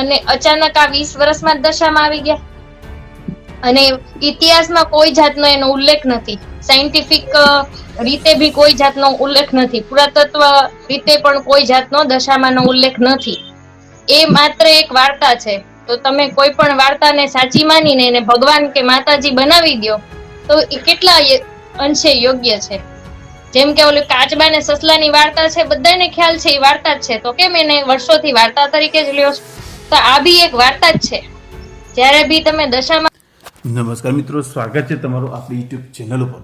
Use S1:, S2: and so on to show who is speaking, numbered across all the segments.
S1: અને અચાનક આ વીસ વર્ષમાં જ દશામાં આવી ગયા. અને ઇતિહાસમાં કોઈ જાતનો એનો ઉલ્લેખ નથી. સાયન્ટિફિક રીતે બી કોઈ જાતનો ઉલ્લેખ નથી. પુરાતત્વ રીતે પણ કોઈ જાતનો દશામાનો ઉલ્લેખ નથી. એ માત્ર એક વાર્તા છે. તો તમે કોઈ પણ વાર્તાને સાચી માનીને એને ભગવાન કે માતાજી બનાવી દો, તો એ કેટલા અંશે યોગ્ય છે. જેમ કે ઓલી કાચબા ને સસલાની વાર્તા છે, બધાને ખ્યાલ છે એ વાર્તા જ છે. તો કેમ એને વર્ષોથી વાર્તા તરીકે જ લ્યો તો આ બી એક વાર્તા જ છે. જ્યારે બી તમે દશામાં
S2: નમસ્કાર મિત્રો, સ્વાગત છે તમારું આપણી યુટ્યુબ ચેનલ ઉપર.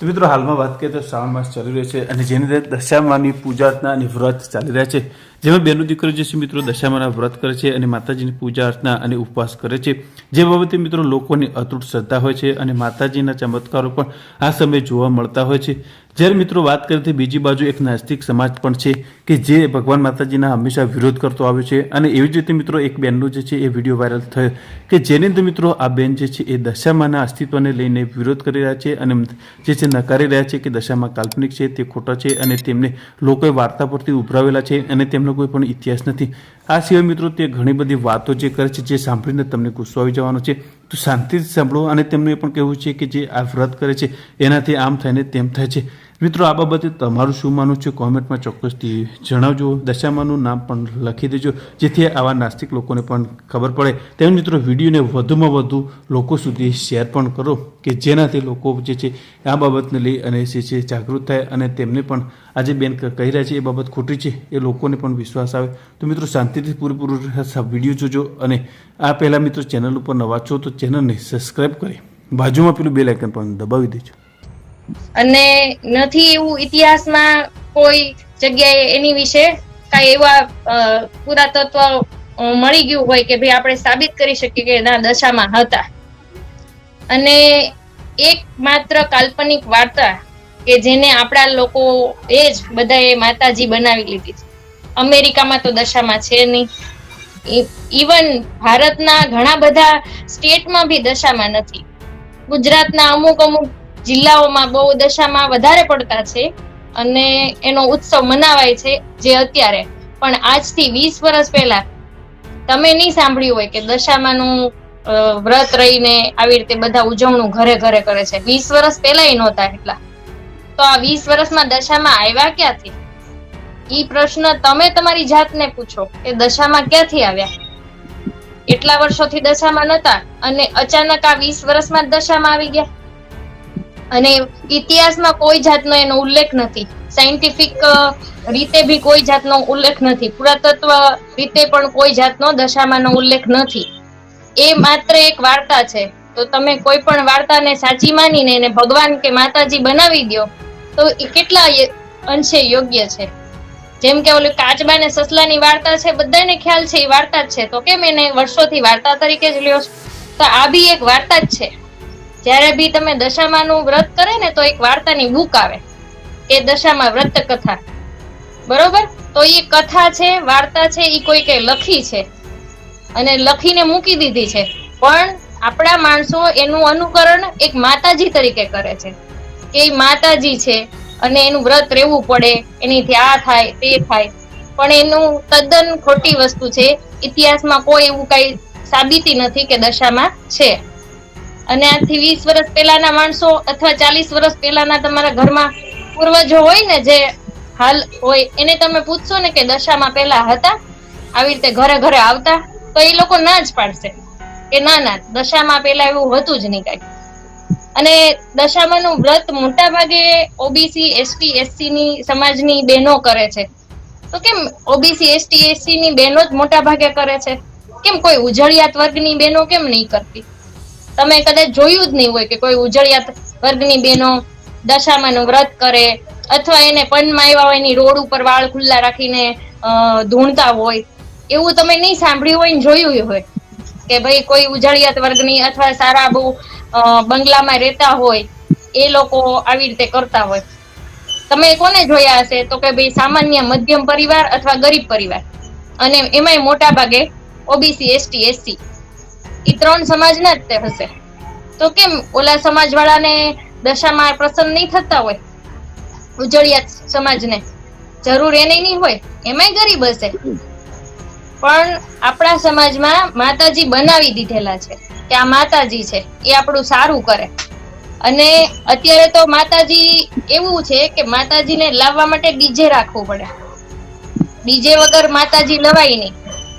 S2: તો મિત્રો, હાલમાં વાત કરીએ તો શ્રાવણ માસ ચાલી રહ્યો છે અને જેની અંદર દશામાની પૂજા અર્ચના અને વ્રત ચાલી રહ્યા છે. જેમાં બેનો દીકરો જે છે મિત્રો, દશામાના વ્રત કરે છે અને માતાજીની પૂજા અર્ચના અને ઉપવાસ કરે છે. જે બાબતે મિત્રો, લોકોની અતૂટ શ્રદ્ધા હોય છે અને માતાજીના ચમત્કારો પણ આ સમયે જોવા મળતા હોય છે. જ્યારે મિત્રો વાત કરીએ તો બીજી બાજુ એક નાસ્તિક સમાજ પણ છે કે જે ભગવાન માતાજીના હંમેશા વિરોધ કરતો આવ્યો છે અને એવી જ રીતે મિત્રો એક બેનનો જે છે એ વીડિયો વાયરલ થયો કે જેની અંદર મિત્રો આ બેન જે છે એ દશામાના અસ્તિત્વને લઈને વિરોધ કરી રહ્યા છે અને જે છે નકારી રહ્યા છે કે દશામાં કાલ્પનિક છે તે ખોટા છે અને તેમને લોકોએ વાર્તા પરથી ઉભરાવેલા છે અને તેમનો કોઈ પણ ઇતિહાસ નથી. આ સિવાય મિત્રો તે ઘણી બધી વાતો જે કરે છે, જે સાંભળીને તમને ગુસ્સો આવી જવાનો છે, તો શાંતિથી સાંભળો અને તેમનું પણ કહેવું છે કે જે આ વ્રત કરે છે, એનાથી આમ થાય ને તેમ થાય છે. મિત્રો, આ બાબતે તમારું શું માનવું છે? કોમેન્ટમાં ચોક્કસથી જણાવજો. દશામાનું નામ પણ લખી દેજો, જેથી આવા નાસ્તિક લોકોને પણ ખબર પડે. તેમ મિત્રો, વિડીયોને વધુમાં વધુ લોકો સુધી શેર પણ કરો, કે જેનાથી લોકો જે છે આ બાબતને લઈ અને જે છે જાગૃત થાય અને તેમને પણ આજે બેન કહી રહ્યા છે, એ બાબત ખોટી છે, એ લોકોને પણ વિશ્વાસ આવે. તો મિત્રો, શાંતિથી પૂરેપૂરું વીડિયો જોજો અને આ પહેલાં મિત્રો ચેનલ ઉપર નવા છો તો ચેનલને સબસ્ક્રાઈબ કરી બાજુમાં પેલું બેલ આઇકન પણ દબાવી દેજો.
S1: અને નથી એવું ઇતિહાસમાં કોઈ જગ્યાએ એની વિશે કઈ એવા પુરાતત્વ મળી ગયું હોય કે ભાઈ આપણે સાબિત કરી શકીએ કે એના દશામાં હતા. અને એક માત્ર કાલ્પનિક વાર્તા કે જેને આપણા લોકો એ જ બધાએ માતાજી બનાવી લીધી છે. અમેરિકામાં તો દશામાં છે નહીં. ઇવન ભારતના ઘણા બધા સ્ટેટમાં બી દશામાં નથી. ગુજરાતના અમુક અમુક જિલ્લાઓમાં બહુ દશામાં વધારે પડતા છે અને એનો ઉત્સવ મનાવાય છે જે અત્યારે. પણ આજથી વીસ વર્ષ પહેલા તમે નહીં સાંભળ્યું હોય કે દશામાનું વ્રત રહીને આવી રીતે બધા ઉજવણું ઘરે ઘરે કરે છે. વીસ વર્ષ પહેલા નહોતા એટલા. તો આ વીસ વર્ષમાં દશામાં આવ્યા ક્યાંથી? ઈ પ્રશ્ન તમે તમારી જાતને પૂછો કે દશામાં ક્યાંથી આવ્યા? એટલા વર્ષોથી દશામાં નતા અને અચાનક આ વીસ વર્ષમાં દશામાં આવી ગયા? અને ઇતિહાસમાં કોઈ જાતનો એનો ઉલ્લેખ નથી. સાયન્ટિફિક રીતે બી કોઈ જાતનો ઉલ્લેખ નથી. પુરાતત્વ રીતે પણ કોઈ જાતનો દશામાનો ઉલ્લેખ નથી. એ માત્ર એક વાર્તા છે. તો તમે કોઈ પણ વાર્તાને સાચી માનીને એને ભગવાન કે માતાજી બનાવી દો, તો એ કેટલા અંશે યોગ્ય છે. જેમ કે ઓલી કાચબા ને સસલાની વાર્તા છે, બધાને ખ્યાલ છે, એ વાર્તા જ છે. તો કેમ એને વર્ષોથી વાર્તા તરીકે જ લ્યો તો આ બી એક વાર્તા જ છે. જ્યારે બી તમે દશામાનું વ્રત કરે ને તો એક વાર્તાની બુક આવે. એ દશામાં વ્રત કથા બરોબર? તો એ કથા છે, વાર્તા છે એ કોઈ કઈ લખી છે. અને લખીને મૂકી દીધી છે. પણ આપણા માણસો એનું અનુકરણ એક માતાજી તરીકે કરે છે. કે માતાજી છે અને એનું વ્રત રહેવું પડે, એનીથી આ થાય, તે થાય. પણ એનું તદ્દન ખોટી વસ્તુ છે. ઇતિહાસમાં કોઈ એવું કઈ સાબિતી નથી કે દશામાં છે. અને આજથી વીસ વર્ષ પહેલાના માણસો અથવા ચાલીસ વર્ષ પહેલાના તમારા ઘરમાં પૂર્વજો હોય ને જે હાલ હોય, એને તમે પૂછશો ને કે દશામાં પહેલા હતા, આવી રીતે ઘરે ઘરે આવતા, તો એ લોકો ના જ પાડશે કે ના ના, દશામાં પહેલા એવું હતું જ નહીં કાંઈ. અને દશામાનું વ્રત મોટા ભાગે ઓબીસી એસટી એસસી ની સમાજની બહેનો કરે છે. તો કેમ ઓબીસી એસટી એસસી ની બહેનો જ મોટા ભાગે કરે છે? કેમ કોઈ ઉજળિયાત વર્ગની બહેનો કેમ નહીં કરતી? તમે કદાચ જોયું જ નહીં હોય કે કોઈ ઉજળિયાત વર્ગની બહેનો દશામાનું વ્રત કરે અથવા એને પનમાં આવ્યા હોય એની રોડ ઉપર વાળ ખુલ્લા રાખીને ધૂણતા હોય. એવું તમે નહીં સાંભળ્યું હોય ને જોયું હોય કે ભાઈ કોઈ ઉજળિયાત વર્ગની અથવા સારા બહુ બંગલામાં રહેતા હોય, એ લોકો આવી રીતે કરતા હોય. તમે કોને જોયા હશે? તો કે ભાઈ સામાન્ય મધ્યમ પરિવાર અથવા ગરીબ પરિવાર. અને એમાંય મોટા ભાગે ઓબીસી, એસટી, એસસી. એ ત્રણ સમાજના જ તે હશે. તો કેમ ઓલા સમાજ વાળાને દશામાં પ્રસન્ન નહીં થતા હોય? ઉજળિયાત સમાજને. જરૂર એને નહીં હોય, એમાંય ગરીબ હશે. પણ આપણા સમાજમાં માતાજી બનાવી દીધેલા છે કે આ માતાજી છે, એ આપણું સારું કરે. અને અત્યારે તો માતાજી એવું છે કે માતાજીને લાવવા માટે ડીજે રાખવું પડે. ડીજે વગર માતાજી લવાય નહીં.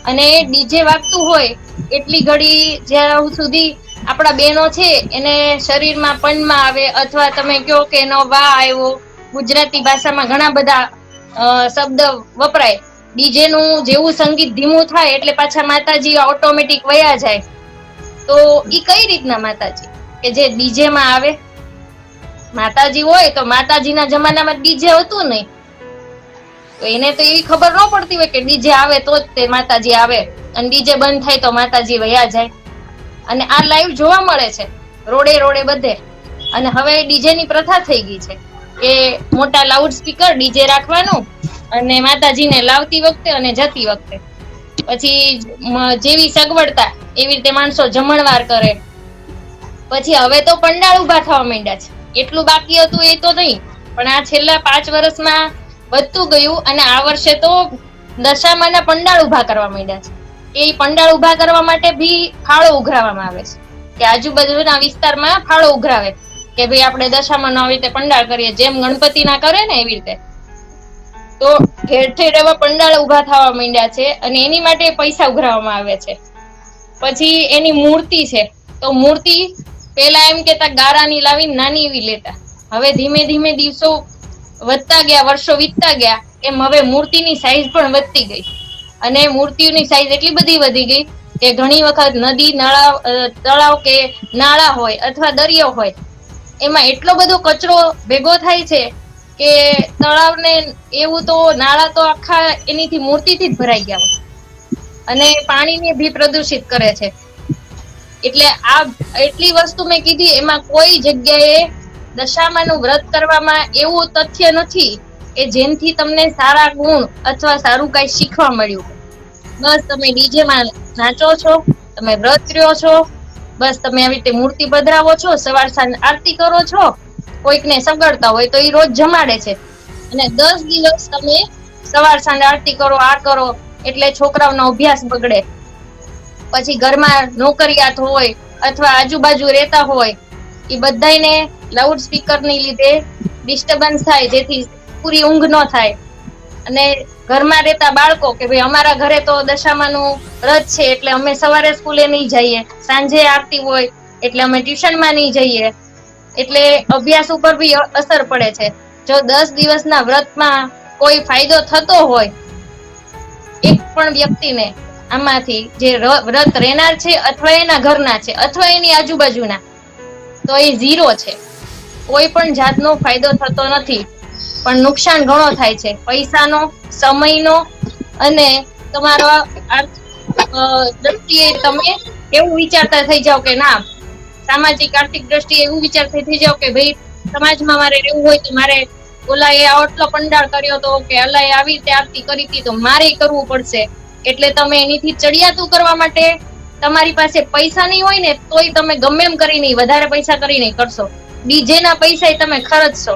S1: અને ડીજે વાગતું હોય, એટલી ઘડી જ્યાં સુધી આપણા બહેનો છે, એને શરીરમાં પણમાં આવે અથવા તમે કહો કે એનો વા આવ્યો, ગુજરાતી ભાષામાં ઘણા બધા શબ્દ વપરાય. ડીજે નું જેવું સંગીત ધીમું થાય એટલે પાછા માતાજી ઓટોમેટિક વયા જાય. તો ઈ કઈ રીતના માતાજી? કે જે ડીજે માં આવે? માતાજી હોય તો માતાજીના જમાનામાં ડીજે હતું નહીં. તો એને તો એવી ખબર ન પડતી હોય કે ડીજે આવે તો જ તે માતાજી આવે. અને ડીજે બંધ થાય તો માતાજી વયા જાય. અને આ લાઈવ જોવા મળે છે. રોડે રોડે બધે. અને હવે ડીજે ની પ્રથા થઈ ગઈ છે કે મોટા લાઉડ સ્પીકર ડીજે રાખવાનું અને માતાજીને લાવતી વખતે અને જતી વખતે. પછી જેવી સગવડતા એવી રીતે માણસો જમણવાર કરે. પછી હવે તો પંડાળ ઊભા થવા માંડ્યા છે. એટલું બાકી હતું એ તો નહીં. પણ આ છેલ્લા પાંચ વર્ષમાં વધતું ગયું અને આ વર્ષે તો દશામાના પંડાળ ઊભા કરવા માંડ્યા છે. એ પંડાળ ઊભા કરવા માટે બી ફાળો ઉઘરાવવામાં આવે છે. કે આજુબાજુના વિસ્તારમાં ફાળો ઉઘરાવે. કે ભાઈ આપણે દશામાં આવી રીતે પંડાળ કરીએ. જેમ ગણપતિના કરે ને એવી રીતે. તો ઠેર ઠેર એવા પંડાળ ઊભા થવા માંડ્યા છે અને એની માટે પૈસા ઉઘરાવવામાં આવે છે. પછી એની મૂર્તિ છે. તો મૂર્તિ પેલા એમ કેતા ગારાની લાવી નાની એવી લેતા. હવે ધીમે ધીમે દિવસો વધતા ગયા, વર્ષો વીતતા ગયા, એમ હવે મૂર્તિની સાઈઝ પણ વધતી ગઈ. અને મૂર્તિઓની સાઈઝ એટલી બધી વધી ગઈ કે ઘણી વખત નદી, નાળા તળાવ કે નાળા હોય અથવા દરિયો હોય, એમાં એટલો બધો કચરો ભેગો થાય છે કે તળાવને એવું તો નાળા તો આખા એનીથી મૂર્તિથી જ ભરાઈ ગયા હોય. અને પાણીને બી પ્રદૂષિત કરે છે. એટલે આ એટલી વસ્તુ મેં કીધી, એમાં કોઈ જગ્યાએ દશામાનું વ્રત કરવામાં એવું તથ્ય નથી કે જેનથી તમને સારા ગુણ અથવા સારું કઈ શીખવા મળ્યું બસ તમે ડીજે માં નાચો છો, તમે વ્રત રહ્યો છો, બસ તમે આવી રીતે મૂર્તિ પધરાવો છો, સવાર સાંજ આરતી કરો છો, કોઈકને સગડતા હોય તો એ રોજ જમાડે છે. અને દસ દિવસ તમે સવાર સાંજ આરતી કરો, આ કરો, એટલે છોકરાઓનો અભ્યાસ બગડે. પછી ઘરમાં નોકરિયાત હોય અથવા આજુબાજુ રહેતા હોય એ બધાયને લાઉડ સ્પીકરની લીધે ડિસ્ટર્બન્સ થાય, જેથી પૂરી ઊંઘ ન થાય. અને ઘરમાં રહેતા બાળકો કે ભાઈ અમારા ઘરે તો દશામાનું વ્રત છે, એટલે અમે સવારે સ્કૂલે નહીં જઈએ, સાંજે આરતી હોય, એટલે અમે ટ્યુશનમાં નહીં જઈએ. એટલે અભ્યાસ ઉપર બી અસર પડે છે. જો દસ દિવસના વ્રતમાં કોઈ ફાયદો થતો હોય, એક પણ વ્યક્તિને આમાંથી જે વ્રત રહેનાર છે, અથવા એના ઘરના છે, અથવા એની આજુબાજુના, તો એ ઝીરો છે. કોઈ પણ જાતનો ફાયદો થતો નથી. પણ નુકસાન ઘણો થાય છે. પૈસાનો, સમયનો અને તમારો દ્રષ્ટિએ તમે એવું વિચારતા થઈ જાઓ કે ના, સામાજિક, આર્થિક દ્રષ્ટિએ એવું વિચારતા થઈ જાઓ કે ભાઈ, સમાજમાં મારે રહેવું હોય તો મારે ઓલાએ આટલો પંડાળ કર્યો તો કે અલાએ આવી રીતે આરતી કરી હતી તો મારે કરવું પડશે. એટલે તમે એનીથી ચડિયાતું કરવા માટે તમારી પાસે પૈસા નહીં હોય ને તોય તમે ગમે એમ કરીને વધારે પૈસા કરીને કરશો. ડીજે ના પૈસા તમે ખર્ચશો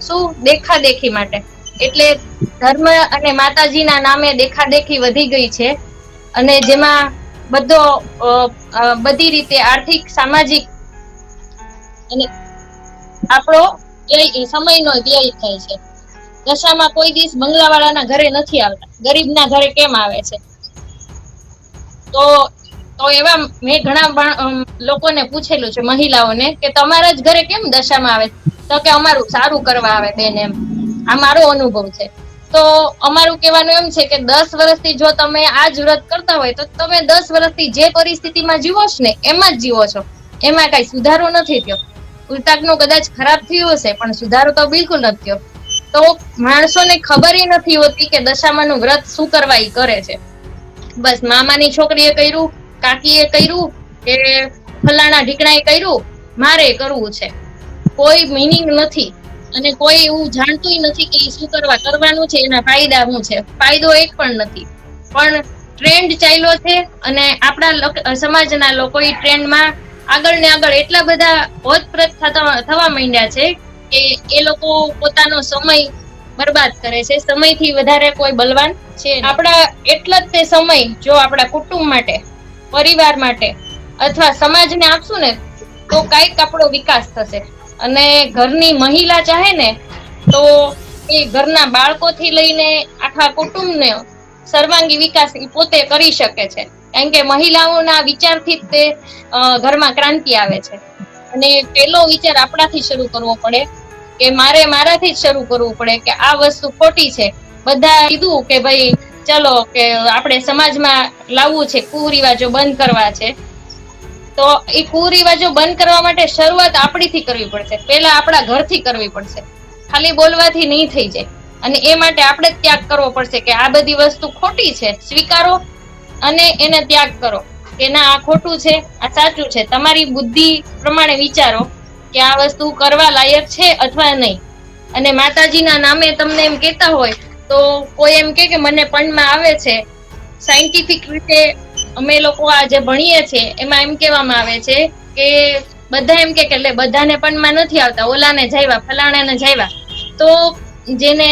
S1: શું દેખા દેખી માટે? એટલે ધર્મ અને માતાજીના નામે દેખા દેખી વધી ગઈ છે. અને જેમાં બધો બધી રીતે આર્થિક, સામાજિક અને આપણો વ્યય સમયનો વ્યય થાય છે. દશામાં કોઈ દિવસ બંગલાવાળાના ઘરે નથી આવતા. ગરીબના ઘરે કેમ આવે છે? તો તો એવા મેં ઘણા લોકોને પૂછેલું છે, મહિલાઓને, કે તમારા જ ઘરે કેમ દશામાં આવે? તો કે અમારું સારું કરવા આવે બેન એમ. આ મારો અનુભવ છે. તો અમારું કહેવાનું એમ છે કે દસ વર્ષથી જો તમે આ જ વ્રત કરતા હોય, તો તમે દસ વર્ષથી જે પરિસ્થિતિમાં જીવો છો ને, એમાં જ જીવો છો. એમાં કઈ સુધારો નથી થયો. ઉલટાકનું કદાચ ખરાબ થયું હશે, પણ સુધારો તો બિલકુલ નથી થયો. તો માણસોને ખબર નથી હોતી કે દશામાનું વ્રત શું કરવા એ કરે છે. બસ મામાની છોકરીએ કર્યું કાકીએ કર્યું કે ફલાણા ઢીકણાએ કર્યું, મારે કરવું છે. કોઈ મિનિંગ નથી અને કોઈ એવું જાણતું નથી કે શું કરવા કરવાનું છે, એના ફાયદા શું છે. ફાયદો એક પણ નથી. પણ ટ્રેન્ડ ચાલ્યો છે અને આપણા સમાજના લોકો એ ટ્રેન્ડમાં આગળ ને આગળ એટલા બધા ઓતપ્રત થવા માંડ્યા છે કે એ લોકો પોતાનો સમય બરબાદ કરે છે. સમયથી વધારે કોઈ બલવાન છે આપણા એટલા જ તે સમય જો આપણા કુટુંબ માટે પરિવાર માટે અથવા સમાજને આપશું ને, તો કાંઈક આપણો વિકાસ થશે. અને ઘરની મહિલા ચાહે ને, તો એ ઘરના બાળકોથી લઈને આખા કુટુંબને સર્વાંગી વિકાસ એ પોતે કરી શકે છે. કારણ કે મહિલાઓના વિચારથી જ તે ઘરમાં ક્રાંતિ આવે છે. અને પેલો વિચાર આપણાથી શરૂ કરવો પડે કે મારે મારાથી જ શરૂ કરવું પડે કે આ વસ્તુ ખોટી છે. બધા કીધું કે ભાઈ ચલો કે આપણે સમાજમાં લાવવું છે, કુરિવાજો બંધ કરવા છે. તો એ કુરિવાજો બંધ કરવા માટે શરૂઆત આપણીથી કરવી પડશે. પહેલા આપણા ઘરથી કરવી પડશે. ખાલી બોલવાથી નહીં થઈ જાય. અને એ માટે આપણે ત્યાગ કરવો પડશે કે આ બધી વસ્તુ ખોટી છે, સ્વીકારો અને એને ત્યાગ કરો. કે ના, આ ખોટું છે, આ સાચું છે. તમારી બુદ્ધિ પ્રમાણે વિચારો કે આ વસ્તુ કરવા લાયક છે અથવા નહીં. અને માતાજીના નામે તમને એમ કહેતા હોય તો કોઈ એમ કે મને પણમાં આવે છે. સાયન્ટિફિક રીતે અમે લોકો આ જે ભણીએ છીએ એમાં એમ કહેવામાં આવે છે કે બધા એમ કે એટલે બધાને પણમાં નથી આવતા, ઓલાને જાયવા ફલાણાને જાયવા તો જેને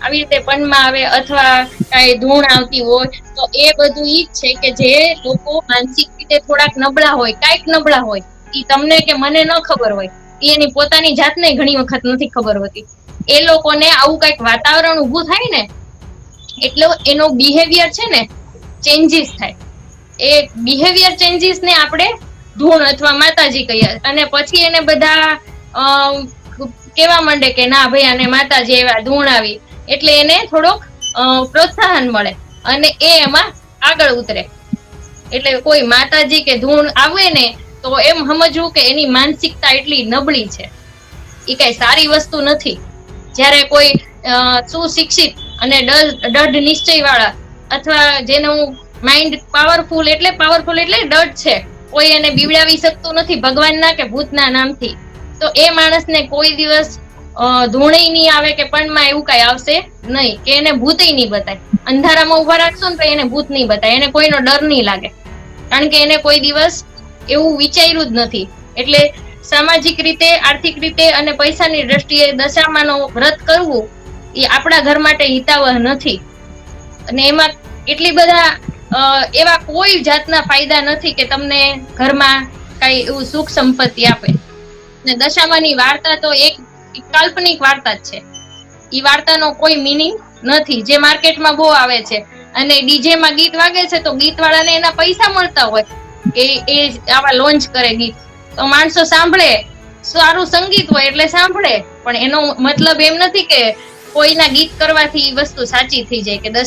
S1: આવી રીતે પણમાં આવે અથવા કાંઈ ધૂણ આવતી હોય, તો એ બધું ઈ જ છે કે જે લોકો માનસિક રીતે થોડાક નબળા હોય, કાંઈક નબળા હોય એ તમને કે મને ન ખબર હોય એની પોતાની જાતને ઘણી વખત નથી ખબર હોતી. એ લોકોને આવું કંઈક વાતાવરણ ઊભું થાય ને, એટલે એનો બિહેવિયર છે ને ચેન્જીસ થાય. એ બિહેવિયર ચેન્જીસ ને આપણે ધૂણ અથવા માતાજી કહીએ. અને પછી એને બધા કેવા માંડે કે ના ભાઈ આને માતાજી એવા ધૂણ આવી, એટલે એને થોડોક પ્રોત્સાહન મળે અને એ એમાં આગળ ઉતરે. એટલે કોઈ માતાજી કે ધૂણ આવે ને, તો એમ સમજવું કે એની માનસિકતા એટલી નબળી છે. એ કઈ સારી વસ્તુ નથી. જ્યારે કોઈ સુશિક્ષિત અને દઢ નિશ્ચય વાળા અથવા જેનું માઇન્ડ પાવરફુલ એટલે પાવરફુલ એટલે દઢ છે કોઈ એને બીવડાવી શકતું નથી ભગવાનના કે ભૂતના નામથી. તો એ માણસને કોઈ દિવસ અ, નહીં આવે કે પણમાં એવું કઈ આવશે નહીં કે એને ભૂત નહીં બતાય. અંધારામાં ઊભા રાખશો ને તો એને ભૂત નહીં બતાય એને કોઈનો ડર નહીં લાગે. કારણ કે એને કોઈ દિવસ એવું વિચાર્યું જ નથી. એટલે સામાજિક રીતે, આર્થિક રીતે અને પૈસાની દ્રષ્ટિએ દશામાનો વ્રત કરવું એ આપણા ઘર માટે હિતાવહ નથી. અને એમાં એટલી બધા એવા કોઈ જાતના ફાયદા નથી કે તમને ઘરમાં કઈ એવું સુખ સંપત્તિ આપે. ને દશામાની વાર્તા તો એક કાલ્પનિક વાર્તા જ છે. એ વાર્તાનો કોઈ મિનિંગ નથી. જે માર્કેટમાં બહુ આવે છે અને ડીજે માં ગીત વાગે છે તો ગીત વાળાને એના પૈસા મળતા હોય. એ એ આવા લોન્ચ કરે ગીત. તો માણસો સાંભળે. સારું સંગીત હોય એટલે સાંભળે. પણ એનો મતલબ એમ નથી કે કોઈના ગીત કરવાથી વસ્તુ સાચી થઈ જાય કે દસ